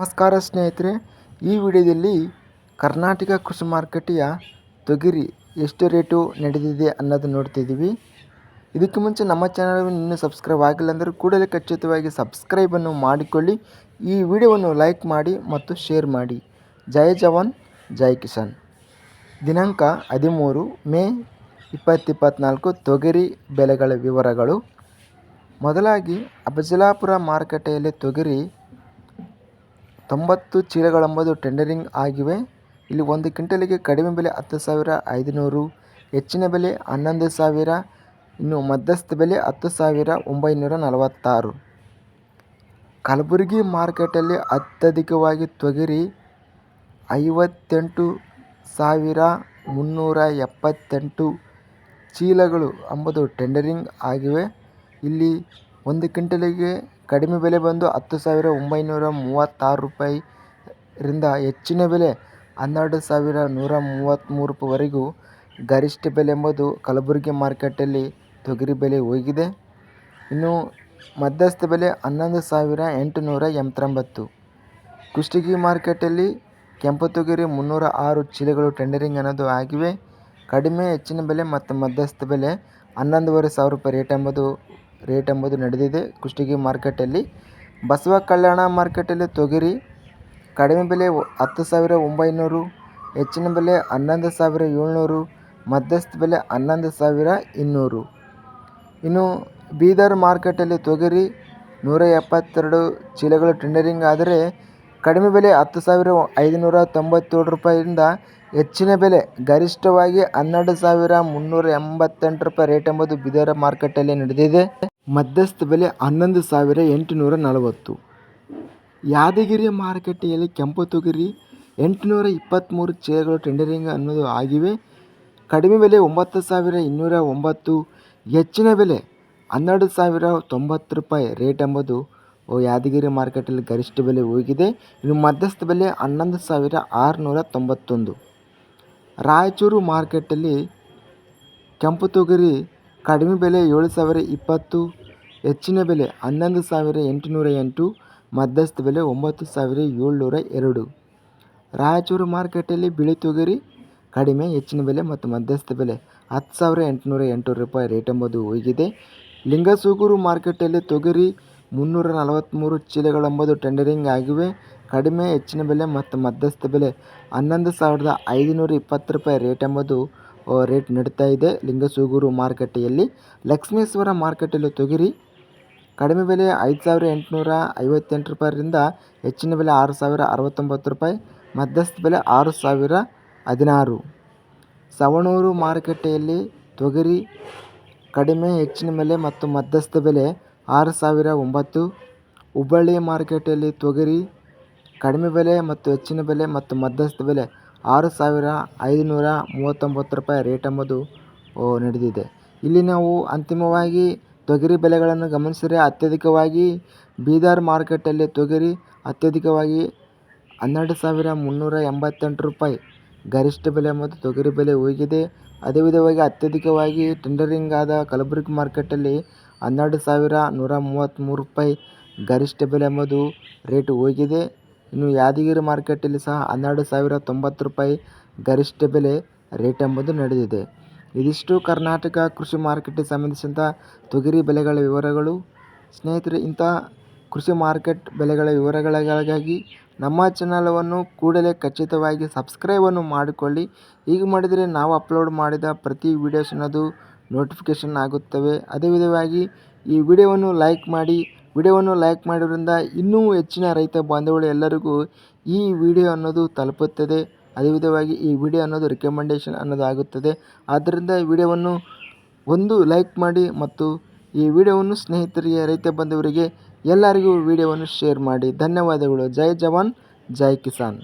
ನಮಸ್ಕಾರ ಸ್ನೇಹಿತರೆ, ಈ ವಿಡಿಯೋದಲ್ಲಿ ಕರ್ನಾಟಕ ಕೃಷಿ ಮಾರುಕಟ್ಟೆಯ ತೊಗರಿ ಎಷ್ಟು ರೇಟು ನಡೆದಿದೆ ಅನ್ನೋದು ನೋಡ್ತಿದ್ದೀವಿ. ಇದಕ್ಕೆ ಮುಂಚೆ ನಮ್ಮ ಚಾನಲ್ ಇನ್ನೂ ಸಬ್ಸ್ಕ್ರೈಬ್ ಆಗಿಲ್ಲ ಅಂದರೆ ಕೂಡಲೇ ಖಚಿತವಾಗಿ ಸಬ್ಸ್ಕ್ರೈಬನ್ನು ಮಾಡಿಕೊಳ್ಳಿ. ಈ ವಿಡಿಯೋವನ್ನು ಲೈಕ್ ಮಾಡಿ ಮತ್ತು ಶೇರ್ ಮಾಡಿ. ಜೈ ಜವಾನ್, ಜೈ ಕಿಸಾನ್. ದಿನಾಂಕ ಹದಿಮೂರು, ಮೇ ಇಪ್ಪತ್ತಿಪ್ಪತ್ನಾಲ್ಕು, ತೊಗರಿ ಬೆಲೆಗಳ ವಿವರಗಳು. ಮೊದಲಾಗಿ ಅಬಜಲಾಪುರ ಮಾರುಕಟ್ಟೆಯಲ್ಲಿ ತೊಗರಿ ತೊಂಬತ್ತು ಚೀಲಗಳೆಂಬುದು ಟೆಂಡರಿಂಗ್ ಆಗಿವೆ. ಇಲ್ಲಿ ಒಂದು ಕ್ವಿಂಟಲಿಗೆ ಕಡಿಮೆ ಬೆಲೆ ಹತ್ತು ಸಾವಿರ, ಐದುನೂರು. ಹೆಚ್ಚಿನ ಬೆಲೆ ಹನ್ನೊಂದು ಸಾವಿರ. ಇನ್ನು ಮಧ್ಯಸ್ಥ ಬೆಲೆ ಹತ್ತು ಸಾವಿರ, ಒಂಬೈನೂರ ನಲವತ್ತಾರು. ಕಲಬುರಗಿ ಮಾರ್ಕೆಟಲ್ಲಿ ಅತ್ಯಧಿಕವಾಗಿ ತೊಗರಿ ಐವತ್ತೆಂಟು ಸಾವಿರ ಮುನ್ನೂರ ಎಪ್ಪತ್ತೆಂಟು ಚೀಲಗಳು ಎಂಬುದು ಟೆಂಡರಿಂಗ್ ಆಗಿವೆ. ಇಲ್ಲಿ ಒಂದು ಕ್ವಿಂಟಲಿಗೆ ಕಡಿಮೆ ಬೆಲೆ ಬಂದು ಹತ್ತು ಸಾವಿರ ಒಂಬೈನೂರ ಮೂವತ್ತಾರು ರೂಪಾಯಿಂದ ಹೆಚ್ಚಿನ ಬೆಲೆ ಹನ್ನೆರಡು ಸಾವಿರ ನೂರ ಮೂವತ್ತ್ಮೂರು ರೂಪಾಯಿವರೆಗೂ ಗರಿಷ್ಠ ಬೆಲೆ ಎಂಬುದು ಕಲಬುರಗಿ ಮಾರ್ಕೆಟಲ್ಲಿ ತೊಗರಿ ಬೆಲೆ ಹೋಗಿದೆ. ಇನ್ನು ಮಧ್ಯಸ್ಥ ಬೆಲೆ ಹನ್ನೊಂದು ಸಾವಿರ ಎಂಟುನೂರ ಎಂಬತ್ತೊಂಬತ್ತು. ಕುಷ್ಟಗಿ ಮಾರ್ಕೆಟಲ್ಲಿ ಕೆಂಪು ತೊಗರಿ ಮುನ್ನೂರ ಆರು ಚೀಲಗಳು ಟೆಂಡರಿಂಗ್ ಅನ್ನೋದು ಆಗಿವೆ. ಕಡಿಮೆ ಹೆಚ್ಚಿನ ಬೆಲೆ ಮತ್ತು ಮಧ್ಯಸ್ಥ ಬೆಲೆ ಹನ್ನೊಂದುವರೆ ಸಾವಿರ ರೂಪಾಯಿ ರೇಟ್ ಎಂಬುದು ರೇಟ್ ಎಂಬುದು ನಡೆದಿದೆ. ಕುಷ್ಟಗಿ ಮಾರ್ಕೆಟಲ್ಲಿ ಬಸವ ಕಲ್ಯಾಣ ಮಾರ್ಕೆಟಲ್ಲಿ ತೊಗರಿ ಕಡಿಮೆ ಬೆಲೆ ಹತ್ತು ಸಾವಿರ ಒಂಬೈನೂರು, ಹೆಚ್ಚಿನ ಬೆಲೆ ಹನ್ನೊಂದು ಸಾವಿರ ಏಳ್ನೂರು, ಮಧ್ಯಸ್ಥ ಬೆಲೆ ಹನ್ನೊಂದು ಸಾವಿರ ಇನ್ನೂರು. ಇನ್ನು ಬೀದರ್ ಮಾರ್ಕೆಟಲ್ಲಿ ತೊಗರಿ ನೂರ ಎಪ್ಪತ್ತೆರಡು ಚೀಲಗಳು ಟೆಂಡರಿಂಗ್ ಆದರೆ ಕಡಿಮೆ ಬೆಲೆ ಹತ್ತು ಸಾವಿರ ಐದುನೂರ ತೊಂಬತ್ತೇಳು ರೂಪಾಯಿಂದ ಹೆಚ್ಚಿನ ಬೆಲೆ ಗರಿಷ್ಠವಾಗಿ ಹನ್ನೆರಡು ಸಾವಿರ ಮುನ್ನೂರ ಎಂಬತ್ತೆಂಟು ರೂಪಾಯಿ ರೇಟ್ ಎಂಬುದು ಬೀದರ ಮಾರುಕಟ್ಟೆಯಲ್ಲಿ ನಡೆದಿದೆ. ಮಧ್ಯಸ್ಥ ಬೆಲೆ ಹನ್ನೊಂದು ಸಾವಿರ ಎಂಟುನೂರ ನಲವತ್ತು. ಯಾದಗಿರಿ ಮಾರುಕಟ್ಟೆಯಲ್ಲಿ ಕೆಂಪು ತೊಗರಿ, ಎಂಟುನೂರ ಇಪ್ಪತ್ತ್ಮೂರು ಚೀಲಗಳು ಟೆಂಡರಿಂಗ್ ಅನ್ನೋದು ಆಗಿವೆ. ಕಡಿಮೆ ಬೆಲೆ ಒಂಬತ್ತು ಸಾವಿರ ಇನ್ನೂರ ಒಂಬತ್ತು, ಹೆಚ್ಚಿನ ಬೆಲೆ ಹನ್ನೆರಡು ಸಾವಿರ ತೊಂಬತ್ತು ರೂಪಾಯಿ ರೇಟ್ ಎಂಬುದು ಯಾದಗಿರಿ ಮಾರ್ಕೆಟಲ್ಲಿ ಗರಿಷ್ಠ ಬೆಲೆ ಹೋಗಿದೆ. ಇನ್ನು ಮಧ್ಯಸ್ಥ ಬೆಲೆ ಹನ್ನೊಂದು ಸಾವಿರ ಆರುನೂರ ತೊಂಬತ್ತೊಂದು. ರಾಯಚೂರು ಮಾರ್ಕೆಟಲ್ಲಿ ಕೆಂಪು ತೊಗರಿ ಕಡಿಮೆ ಬೆಲೆ ಏಳು ಸಾವಿರ ಇಪ್ಪತ್ತು, ಹೆಚ್ಚಿನ ಬೆಲೆ ಹನ್ನೊಂದು ಸಾವಿರ ಎಂಟುನೂರ ಎಂಟು, ಮಧ್ಯಸ್ಥ ಬೆಲೆ ಒಂಬತ್ತು ಸಾವಿರ ಏಳ್ನೂರ ಎರಡು. ರಾಯಚೂರು ಮಾರ್ಕೆಟಲ್ಲಿ ಬಿಳಿ ತೊಗರಿ ಕಡಿಮೆ, ಹೆಚ್ಚಿನ ಬೆಲೆ ಮತ್ತು ಮಧ್ಯಸ್ಥ ಬೆಲೆ ಹತ್ತು ಸಾವಿರ ಎಂಟುನೂರ ಎಂಟು ರೂಪಾಯಿ ರೇಟ್ ಎಂಬುದು ಹೋಗಿದೆ. ಲಿಂಗಸೂಗೂರು ಮಾರ್ಕೆಟಲ್ಲಿ ತೊಗರಿ ಮುನ್ನೂರ ನಲವತ್ತ್ಮೂರು ಚೀಲಗಳೆಂಬುದು ಟೆಂಡರಿಂಗ್ ಆಗಿವೆ. ಕಡಿಮೆ, ಹೆಚ್ಚಿನ ಬೆಲೆ ಮತ್ತು ಮಧ್ಯಸ್ಥ ಬೆಲೆ. ಹನ್ನೊಂದು ಸಾವಿರದ ಐದುನೂರ ಇಪ್ಪತ್ತು ರೂಪಾಯಿ ರೇಟ್ ಎಂಬುದು ರೇಟ್ ನಡೀತಾ ಇದೆ. ಲಿಂಗಸೂಗೂರು ಮಾರುಕಟ್ಟೆಯಲ್ಲಿ ಲಕ್ಷ್ಮೇಶ್ವರ ಮಾರುಕಟ್ಟೆಯಲ್ಲಿ ತೊಗರಿ. ಕಡಿಮೆ ಬೆಲೆ ಐದು ಸಾವಿರ ಎಂಟುನೂರ ಐವತ್ತೆಂಟು ರೂಪಾಯಿಂದ ಹೆಚ್ಚಿನ ಬೆಲೆ ಆರು ಸಾವಿರ ಅರವತ್ತೊಂಬತ್ತು ರೂಪಾಯಿ. ಮಧ್ಯಸ್ಥ ಬೆಲೆ ಆರು ಸಾವಿರ ಹದಿನಾರು. ಸವಣೂರು ಮಾರುಕಟ್ಟೆಯಲ್ಲಿ ತೊಗರಿ ಕಡಿಮೆ, ಹೆಚ್ಚಿನ ಬೆಲೆ ಮತ್ತು ಮಧ್ಯಸ್ಥ ಬೆಲೆ ಆರು ಸಾವಿರ ಒಂಬತ್ತು. ಹುಬ್ಬಳ್ಳಿ ಮಾರ್ಕೆಟಲ್ಲಿ ತೊಗರಿ, ಕಡಿಮೆ ಬೆಲೆ ಮತ್ತು ಹೆಚ್ಚಿನ ಬೆಲೆ ಮತ್ತು ಮಧ್ಯಸ್ಥ ಬೆಲೆ ಆರು ಸಾವಿರ ಐದುನೂರ ಮೂವತ್ತೊಂಬತ್ತು ರೂಪಾಯಿ ರೇಟ್ ಎಂಬುದು ನಡೆದಿದೆ. ಇಲ್ಲಿ ನಾವು ಅಂತಿಮವಾಗಿ ತೊಗರಿ ಬೆಲೆಗಳನ್ನು ಗಮನಿಸಿದರೆ ಅತ್ಯಧಿಕವಾಗಿ ಬೀದರ್ ಮಾರ್ಕೆಟಲ್ಲಿ ತೊಗರಿ ಅತ್ಯಧಿಕವಾಗಿ ಹನ್ನೆರಡು ಸಾವಿರ ಮುನ್ನೂರ ಎಂಬತ್ತೆಂಟು ರೂಪಾಯಿ ಗರಿಷ್ಠ ಬೆಲೆ ಮತ್ತು ತೊಗರಿ ಬೆಲೆ ಹೋಗಿದೆ ಅದೇ ವಿಧವಾಗಿ ಅತ್ಯಧಿಕವಾಗಿ ಟೆಂಡರಿಂಗ್ ಆದ ಕಲಬುರಗಿ ಮಾರ್ಕೆಟಲ್ಲಿ ಹನ್ನೆರಡು ಸಾವಿರ ನೂರ ಮೂವತ್ತ್ಮೂರು ರೂಪಾಯಿ ಗರಿಷ್ಠ ಬೆಲೆ ಎಂಬುದು ರೇಟ್ ಹೋಗಿದೆ. ಇನ್ನು ಯಾದಗಿರಿ ಮಾರ್ಕೆಟಲ್ಲಿ ಸಹ ಹನ್ನೆರಡು ಸಾವಿರ ತೊಂಬತ್ತು ರೂಪಾಯಿ ಗರಿಷ್ಠ ಬೆಲೆ ರೇಟ್ ಎಂಬುದು ನಡೆದಿದೆ. ಇದಿಷ್ಟು ಕರ್ನಾಟಕ ಕೃಷಿ ಮಾರುಕಟ್ಟೆಗೆ ಸಂಬಂಧಿಸಿದಂಥ ತೊಗರಿ ಬೆಲೆಗಳ ವಿವರಗಳು. ಸ್ನೇಹಿತರೆ ಇಂತಹ ಕೃಷಿ ಮಾರ್ಕೆಟ್ ಬೆಲೆಗಳ ವಿವರಗಳಿಗಾಗಿ ನಮ್ಮ ಚಾನಲನ್ನು ಕೂಡಲೇ ಖಚಿತವಾಗಿ ಸಬ್ಸ್ಕ್ರೈಬನ್ನು ಮಾಡಿಕೊಳ್ಳಿ. ಹೀಗೆ ಮಾಡಿದರೆ ನಾವು ಅಪ್ಲೋಡ್ ಮಾಡಿದ ಪ್ರತಿ ವೀಡಿಯೋಸ್ ಅನ್ನೋದು ನೋಟಿಫಿಕೇಷನ್ ಆಗುತ್ತವೆ. ಅದೇ ವಿಧವಾಗಿ ಈ ವಿಡಿಯೋವನ್ನು ಲೈಕ್ ಮಾಡಿ, ವಿಡಿಯೋವನ್ನು ಲೈಕ್ ಮಾಡೋದ್ರಿಂದ ಇನ್ನೂ ಹೆಚ್ಚಿನ ರೈತ ಬಾಂಧವರು ಎಲ್ಲರಿಗೂ ಈ ವಿಡಿಯೋ ಅನ್ನೋದು ತಲುಪುತ್ತದೆ. ಅದೇ ವಿಧವಾಗಿ ಈ ವಿಡಿಯೋ ಅನ್ನೋದು ರಿಕಮೆಂಡೇಷನ್ ಅನ್ನೋದು ಆಗುತ್ತದೆ ಆದ್ದರಿಂದ ಈ ವಿಡಿಯೋವನ್ನು ಒಂದು ಲೈಕ್ ಮಾಡಿ ಮತ್ತು ಈ ವಿಡಿಯೋವನ್ನು ಸ್ನೇಹಿತರಿಗೆ, ರೈತ ಬಾಂಧವರಿಗೆ ಎಲ್ಲರಿಗೂ ವಿಡಿಯೋವನ್ನು ಶೇರ್ ಮಾಡಿ. ಧನ್ಯವಾದಗಳು. ಜೈ ಜವಾನ್, ಜೈ ಕಿಸಾನ್.